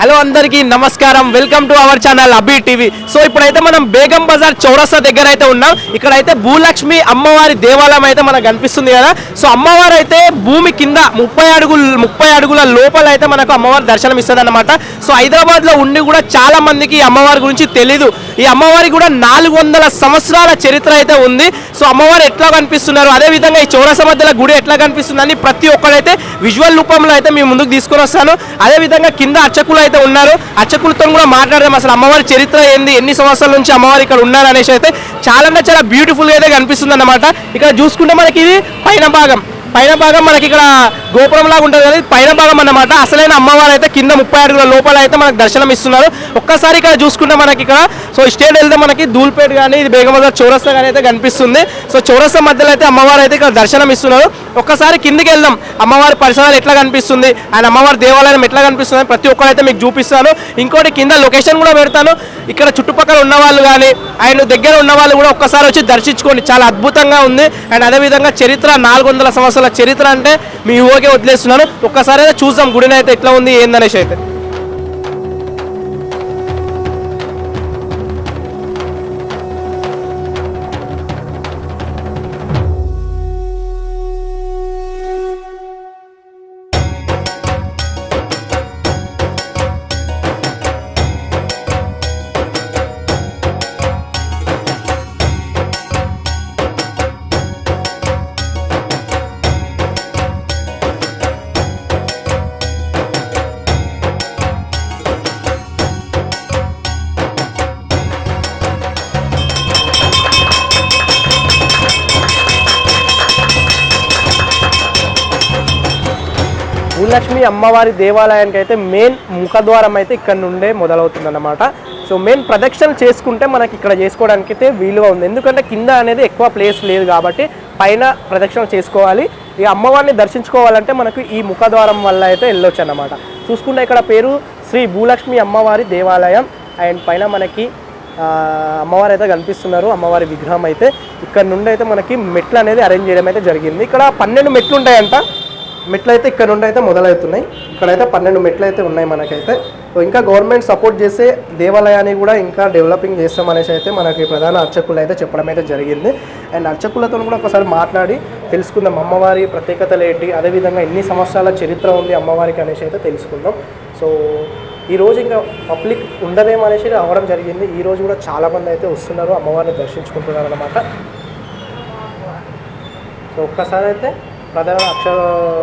Hello అందరికీ నమస్కారం. Welcome to our channel Abhi TV so ఇప్పుడైతే మనం బేగం బజార్ చౌరస్తా దగ్గర అయితే ఉన్నాం. ఇక్కడైతే భూలక్ష్మి అమ్మవారి దేవాలయం అయితే మనకు కనిపిస్తుంది కదా. సో అమ్మవారు అయితే భూమి కింద ముప్పై అడుగులు ముప్పై అడుగుల లోపల అయితే మనకు అమ్మవారి దర్శనం ఇస్తుంది అనమాట సో హైదరాబాద్లో ఉండి కూడా చాలా మందికి అమ్మవారి గురించి తెలీదు. ఈ అమ్మవారి కూడా నాలుగు వందల సంవత్సరాల చరిత్ర అయితే ఉంది. సో అమ్మవారు ఎట్లా కనిపిస్తున్నారు? అదే విధంగా ఈ చౌరస మధ్యలో గుడి ఎట్లా కనిపిస్తుందని ప్రతి ఒక్కడైతే విజువల్ రూపంలో అయితే మేము ముందుకు తీసుకొని వస్తాను. అదే విధంగా కింద అర్చకులు అయితే ఉన్నారు. అర్చకులతో కూడా మాట్లాడదాం. అసలు అమ్మవారి చరిత్ర ఏంది? ఎన్ని సంవత్సరాల నుంచి అమ్మవారు ఇక్కడ ఉన్నారు అనేసి అయితే చాలా చాలా బ్యూటిఫుల్గా అయితే కనిపిస్తుంది అనమాట ఇక్కడ చూసుకుంటే మనకి ఇది పైన భాగం. పైన భాగం మనకి ఇక్కడ గోపురం లాగా ఉంటుంది కదా పైన భాగం అన్నమాట. అసలైన అమ్మవారు అయితే కింద ముప్పై అడుగుల లోపల అయితే మనకు దర్శనం ఇస్తున్నారు ఒక్కసారి ఇక్కడ చూసుకుంటే మనకి ఇక్కడ సో స్టేట్ వెళ్తే మనకి ధూల్పేట్ కానీ ఇది బేగమజార్ చౌరస్తా కానీ అయితే కనిపిస్తుంది. సో చౌరస్తా మధ్యలో అయితే అమ్మవారు అయితే ఇక్కడ దర్శనం ఇస్తున్నారు. ఒక్కసారి కిందికి వెళ్దాం. అమ్మవారి పరిసరాలు ఎట్లా కనిపిస్తుంది? అండ్ అమ్మవారి దేవాలయం ఎట్లా కనిపిస్తుంది? ప్రతి ఒక్కరైతే మీకు చూపిస్తాను. ఇంకోటి కింద లొకేషన్ కూడా పెడతాను. ఇక్కడ చుట్టుపక్కల ఉన్న వాళ్ళు కానీ ఆయన దగ్గర ఉన్న వాళ్ళు కూడా ఒక్కసారి వచ్చి దర్శించుకోండి. చాలా అద్భుతంగా ఉంది. అండ్ అదేవిధంగా చరిత్ర నాలుగు వందల సంవత్సరాల చరిత్ర అంటే మీ ఊరికే వదిలేస్తున్నాను. ఒక్కసారి అయితే చూద్దాం గుడిని అయితే ఎట్లా ఉంది ఏందనేసి అయితే. భూలక్ష్మి అమ్మవారి దేవాలయానికి అయితే మెయిన్ ముఖద్వారం అయితే ఇక్కడ నుండే మొదలవుతుందన్నమాట. సో మెయిన్ ప్రదక్షిణలు చేసుకుంటే మనకి ఇక్కడ చేసుకోవడానికి అయితే వీలుగా ఉంది. ఎందుకంటే కింద అనేది ఎక్కువ ప్లేస్ లేదు కాబట్టి పైన ప్రదక్షిణలు చేసుకోవాలి. ఈ అమ్మవారిని దర్శించుకోవాలంటే మనకు ఈ ముఖద్వారం వల్ల అయితే వెళ్ళొచ్చు అన్నమాట. చూసుకుంటే ఇక్కడ పేరు శ్రీ భూలక్ష్మి అమ్మవారి దేవాలయం. అండ్ పైన మనకి అమ్మవారు అయితే కనిపిస్తున్నారు. అమ్మవారి విగ్రహం అయితే. ఇక్కడ నుండి అయితే మనకి మెట్లు అనేది అరేంజ్ చేయడం అయితే జరిగింది. ఇక్కడ పన్నెండు మెట్లు ఉంటాయంట. మెట్లు అయితే ఇక్కడ నుండి అయితే మొదలవుతున్నాయి. ఇక్కడైతే పన్నెండు మెట్లు అయితే ఉన్నాయి మనకైతే. సో ఇంకా గవర్నమెంట్ సపోర్ట్ చేసే దేవాలయాన్ని కూడా ఇంకా డెవలపింగ్ చేస్తామనేసి అయితే మనకి ప్రధాన అర్చకులు అయితే చెప్పడం అయితే జరిగింది. అండ్ అర్చకులతో కూడా ఒకసారి మాట్లాడి తెలుసుకుందాం. అమ్మవారి ప్రత్యేకతలు ఏంటి? అదేవిధంగా ఎన్ని సంవత్సరాల చరిత్ర ఉంది అమ్మవారికి అనేసి అయితే తెలుసుకుందాం. సో ఈరోజు ఇంకా పబ్లిక్ ఉండదేమో అనేసి రావడం జరిగింది. ఈరోజు కూడా చాలామంది అయితే వస్తున్నారు అమ్మవారిని దర్శించుకుంటున్నారు అనమాట సో ఒక్కసారి అయితే ప్రధాన అక్షర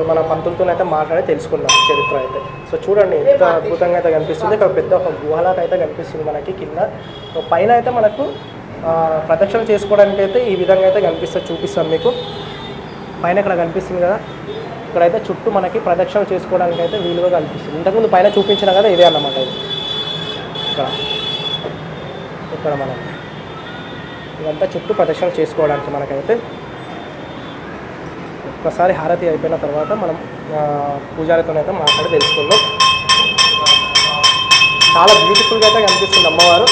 మన పంతులతో అయితే మాట్లాడి తెలుసుకుందాం చరిత్ర అయితే. సో చూడండి ఎంత అద్భుతంగా అయితే కనిపిస్తుంది. ఇక్కడ పెద్ద ఒక గుహలాగా అయితే కనిపిస్తుంది మనకి కింద. పైన అయితే మనకు ప్రదక్షిణ చేసుకోవడానికి అయితే ఈ విధంగా అయితే కనిపిస్తుంది చూపిస్తాను మీకు. పైన ఇక్కడ కనిపిస్తుంది కదా. ఇక్కడైతే చుట్టూ మనకి ప్రదక్షిణ చేసుకోవడానికి అయితే వీలుగా కనిపిస్తుంది. ఇంతకుముందు పైన చూపించిన కదా ఇదే అన్నమాట ఇది. ఇక్కడ. ఇక్కడ మనం ఇదంతా చుట్టూ ప్రదక్షిణ చేసుకోవడానికి మనకైతే ఒక్కసారి హారతి అయిపోయిన తర్వాత మనం పూజారితోనైతే మాట్లాడి తెలుసుకుందాం. చాలా బ్యూటిఫుల్గా అయితే కనిపిస్తుంది అమ్మవారు.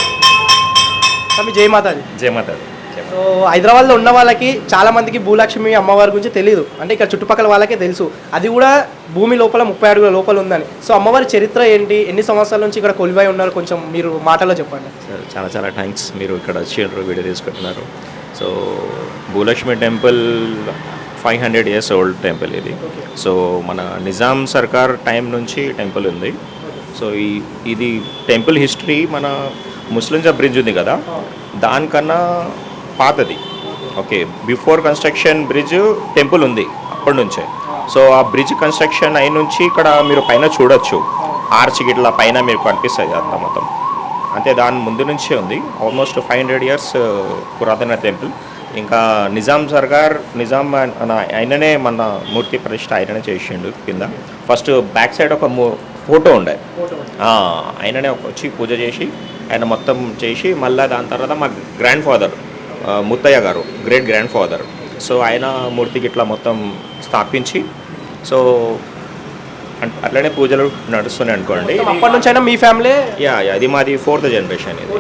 స్వామి జై మాతాజీ. మాత సో హైదరాబాద్లో ఉన్న వాళ్ళకి చాలా మందికి భూలక్ష్మి అమ్మవారి గురించి తెలియదు అంటే ఇక్కడ చుట్టుపక్కల వాళ్ళకే తెలుసు. అది కూడా భూమి లోపల ముప్పై అడుగుల లోపల ఉందని. సో అమ్మవారి చరిత్ర ఏంటి? ఎన్ని సంవత్సరాల నుంచి ఇక్కడ కొలివై ఉన్నారు? కొంచెం మీరు మాటలో చెప్పండి. చాలా చాలా థ్యాంక్స్ మీరు ఇక్కడ వచ్చిండ్రు వీడియో తీసుకుంటున్నారు. So Bhulakshmi temple five hundred years old temple ఇది. సో మన నిజాం సర్కార్ టైం నుంచి టెంపుల్ ఉంది. సో ఈ ఇది టెంపుల్ హిస్టరీ మన ముస్లింజా బ్రిడ్జ్ ఉంది కదా? దానికన్నా పాతది. Okay before construction bridge temple ఉంది అప్పటి నుంచే. సో ఆ బ్రిడ్జ్ కన్స్ట్రక్షన్ అయిన నుంచి ఇక్కడ మీరు పైన చూడొచ్చు. ఆర్చ్ గిట్ల పైన మీరు కనిపిస్తుంది అంతా మొత్తం. అంటే దాని ముందు నుంచే ఉంది. ఆల్మోస్ట్ ఫైవ్ హండ్రెడ్ ఇయర్స్ పురాతన టెంపుల్. ఇంకా నిజాం సర్కార్ నిజాం ఆయననే మన మూర్తి ప్రతిష్ట ఆయననే చేసిండు కింద. ఫస్ట్ బ్యాక్ సైడ్ ఒక ఫోటో ఉండే. ఆయననే వచ్చి పూజ చేసి ఆయన మొత్తం చేసి మళ్ళీ దాని తర్వాత మా గ్రాండ్ ఫాదర్ ముత్తయ్య గారు గ్రేట్ గ్రాండ్ ఫాదర్ సో ఆయన మూర్తికి ఇట్లా మొత్తం స్థాపించి సో అట్లనే పూజలు నడుస్తున్నాయి అనుకోండి. అప్పటి నుంచి అయినా మీ ఫ్యామిలీ? యా యా, అది మాది ఫోర్త్ జనరేషన్ ఇది.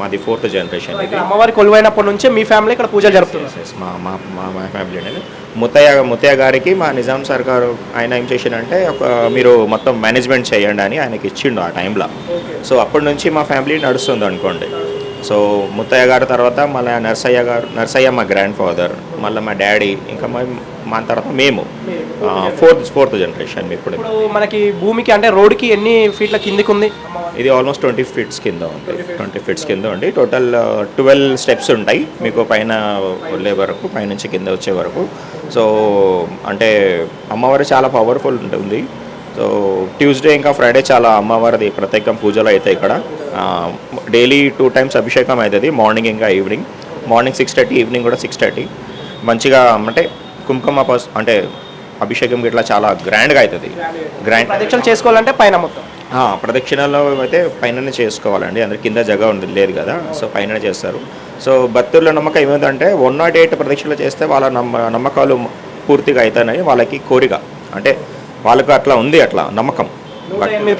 మాది ఫోర్త్ జనరేషన్ ఇది. అమ్మవారి కొలువైనప్పటి నుంచే మీ ఫ్యామిలీ ఇక్కడ పూజలు జరుపుతున్నారు. Yes, మా మా మా మా ఫ్యామిలీ అనేది. ముత్తయ్య ముత్తయ్య గారికి మా నిజాం సర్కారు ఆయన ఏం చేసిండంటే ఒక మీరు మొత్తం మేనేజ్మెంట్ చేయండి అని ఆయనకి ఇచ్చిండు ఆ టైంలో. సో అప్పటి నుంచి మా ఫ్యామిలీ నడుస్తుంది అనుకోండి. సో ముత్తయ్య గారి తర్వాత మళ్ళీ నర్సయ్య గారు నర్సయ్య మా గ్రాండ్ ఫాదర్ మళ్ళీ మా డాడీ ఇంకా మా మా తర్వాత మేము. ఫోర్త్ ఫోర్త్ జనరేషన్ ఇప్పుడు ఇప్పుడు మనకి భూమికి అంటే రోడ్డుకి ఎన్ని ఫీట్ల కిందికి ఉంది? ఇది ఆల్మోస్ట్ ట్వంటీ ఫీట్స్ కింద ఉంది. ట్వంటీ ఫీట్స్ కింద ఉంది. టోటల్ ట్వెల్వ్ స్టెప్స్ ఉంటాయి. మీకు పైన వెళ్ళే వరకు పైనుంచి కింద వచ్చే వరకు. సో అంటే అమ్మవారు చాలా పవర్ఫుల్ ఉంటుంది. సో ట్యూస్డే ఇంకా ఫ్రైడే చాలా అమ్మవారిది ప్రత్యేకం పూజలు అవుతాయి ఇక్కడ. డైలీ టూ టైమ్స్ అభిషేకం అవుతుంది. మార్నింగ్ ఇంకా evening morning six thirty evening కూడా సిక్స్ థర్టీ మంచిగా అంటే కుంకుమ పస్ అంటే అభిషేకం ఇట్లా చాలా గ్రాండ్గా అవుతుంది గ్రాండ్ ప్రదక్షిణలు చేసుకోవాలంటే పైన మొత్తం? ప్రదక్షిణలో అయితే పైననే చేసుకోవాలండి. అందరి కింద జగ ఉంది లేదు కదా సో పైన చేస్తారు. సో భక్తుల నమ్మకం ఏమిటంటే వన్ నాట్ ఎయిట్ ప్రదక్షిణలు చేస్తే వాళ్ళ నమ్మ నమ్మకాలు పూర్తిగా అవుతాయని వాళ్ళకి కోరిక. అంటే వాళ్ళకు అట్లా ఉంది అట్లా నమ్మకం.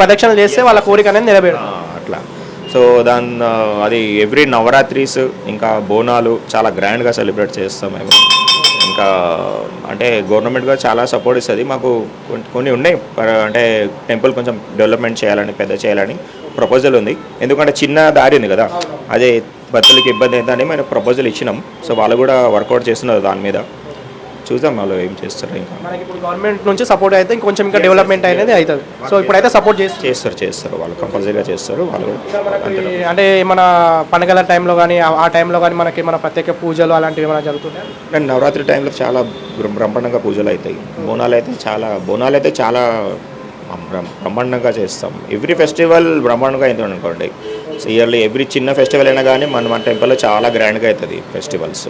ప్రదక్షిణలు చేస్తే వాళ్ళ కోరిక అనేది నెరవేరుతుంది. ఆ, అట్లా. సో దాని అది ఎవ్రీ నవరాత్రీస్ ఇంకా బోనాలు చాలా గ్రాండ్గా సెలబ్రేట్ చేస్తాం మేము. ఇంకా అంటే గవర్నమెంట్ కూడా చాలా సపోర్ట్ ఇస్తుంది. మాకు కొన్ని- కొన్ని ఉన్నాయి. అంటే టెంపుల్ కొంచెం డెవలప్మెంట్ చేయాలని పెద్ద చేయాలని ప్రపోజల్ ఉంది. ఎందుకంటే చిన్న దారి ఉంది కదా. అదే భక్తులకి ఇబ్బంది అవుతుందని మేము ప్రపోజల్ ఇచ్చినాం. సో వాళ్ళు కూడా వర్కౌట్ చేస్తున్నారు దాని మీద. చూద్దాం వాళ్ళు ఏం చేస్తారు ఇంకా. మనకి ఇప్పుడు గవర్నమెంట్ నుంచి సపోర్ట్ అయితే ఇంకొంచెం ఇంకా డెవలప్మెంట్ అనేది అవుతుంది. సో ఇప్పుడైతే సపోర్ట్ చేస్తుంది చేస్తారు చేస్తారు. వాళ్ళు కంపల్సరీగా చేస్తారు వాళ్ళు అంటే మన పండుగల టైంలో కానీ ఆ టైంలో కానీ మనకి మన ప్రత్యేక పూజలు అలాంటివి ఏమైనా జరుగుతున్నాయి అండ్ నవరాత్రి టైంలో చాలా బ్ర- బ్రహ్మాండంగా పూజలు అవుతాయి. బోనాలు అయితే చాలా బోనాలు అయితే చాలా బ్ర- బ్రహ్మాండంగా చేస్తాం. ఎవ్రీ ఫెస్టివల్ బ్రహ్మాండంగా అవుతుంది అనుకోండి. సో ఇయర్లీ ఎవ్రీ చిన్న ఫెస్టివల్ అయినా కానీ మన మన టెంపుల్లో చాలా గ్రాండ్గా అవుతుంది ఫెస్టివల్స్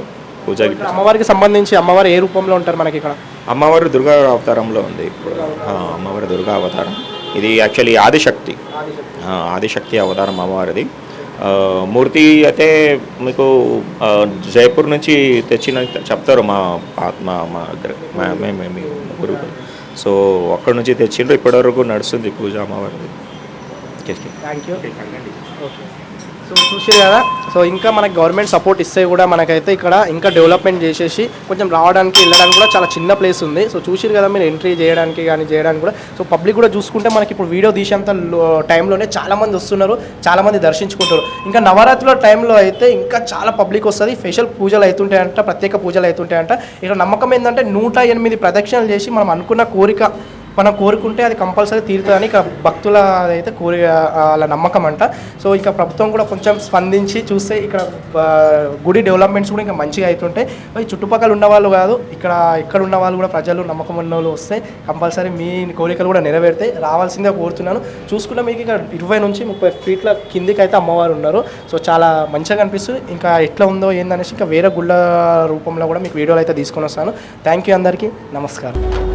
పూజ. అమ్మవారికి సంబంధించి అమ్మవారు ఏ రూపంలో ఉంటారు మనకి ఇక్కడ? అమ్మవారు దుర్గా అవతారంలో ఉంది ఇప్పుడు. అమ్మవారి దుర్గా అవతారం. ఇది యాక్చువల్లీ ఆదిశక్తి. ఆదిశక్తి. అవతారం అమ్మవారిది. మూర్తి అయితే మీకు జైపూర్ నుంచి తెచ్చిన చెప్తారు మా ఆత్మ మా మా మే- మే- మీ గురువు సో అక్కడ నుంచి తెచ్చిండ్రు. ఇప్పటివరకు నడుస్తుంది పూజ అమ్మవారిది. Okay. Thank you okay. So చూసారు కదా? సో ఇంకా మనకి గవర్నమెంట్ సపోర్ట్ ఇస్తే కూడా మనకైతే ఇక్కడ ఇంకా డెవలప్మెంట్ చేసేసి కొంచెం రావడానికి వెళ్ళడానికి కూడా చాలా చిన్న ప్లేస్ ఉంది. సో చూసారు కదా మీరు ఎంట్రీ చేయడానికి కానీ చేయడానికి కూడా. సో పబ్లిక్ కూడా చూసుకుంటే మనకి ఇప్పుడు వీడియో తీసేంత టైంలోనే చాలామంది వస్తున్నారు చాలామంది దర్శించుకుంటారు. ఇంకా నవరాత్రుల టైంలో అయితే ఇంకా చాలా పబ్లిక్ వస్తుంది. స్పెషల్ పూజలు అవుతుంటాయంట ప్రత్యేక పూజలు అవుతుంటాయంట. ఇక్కడ నమ్మకం ఏంటంటే నూట ఎనిమిది ప్రదక్షిణలు చేసి మనం అనుకున్న కోరిక మనం కోరుకుంటే అది కంపల్సరీ తీరుతుందని ఇక భక్తుల అయితే కోరి వాళ్ళ నమ్మకం అంట. సో ఇక ప్రభుత్వం కూడా కొంచెం స్పందించి చూస్తే ఇక్కడ గుడి డెవలప్మెంట్స్ కూడా ఇంకా మంచిగా అవుతుంటాయి ఈ చుట్టుపక్కల ఉన్న వాళ్ళు కాదు ఇక్కడ ఇక్కడ ఉన్న వాళ్ళు కూడా ప్రజలు నమ్మకం ఉన్న వాళ్ళు వస్తే కంపల్సరీ మీ కోరికలు కూడా నెరవేరుతాయి రావాల్సిందే కోరుతున్నాను. చూసుకుంటే మీకు ఇక ఇరవై నుంచి ముప్పై ఫీట్ల కిందికి అయితే అమ్మవారు ఉన్నారు. సో చాలా మంచిగా కనిపిస్తుంది. ఇంకా ఎట్లా ఉందో ఏందనేసి ఇంకా వేరే గుళ్ళ రూపంలో కూడా మీకు వీడియోలు అయితే తీసుకొని వస్తాను. థ్యాంక్ యూ అందరికీ. నమస్కారం.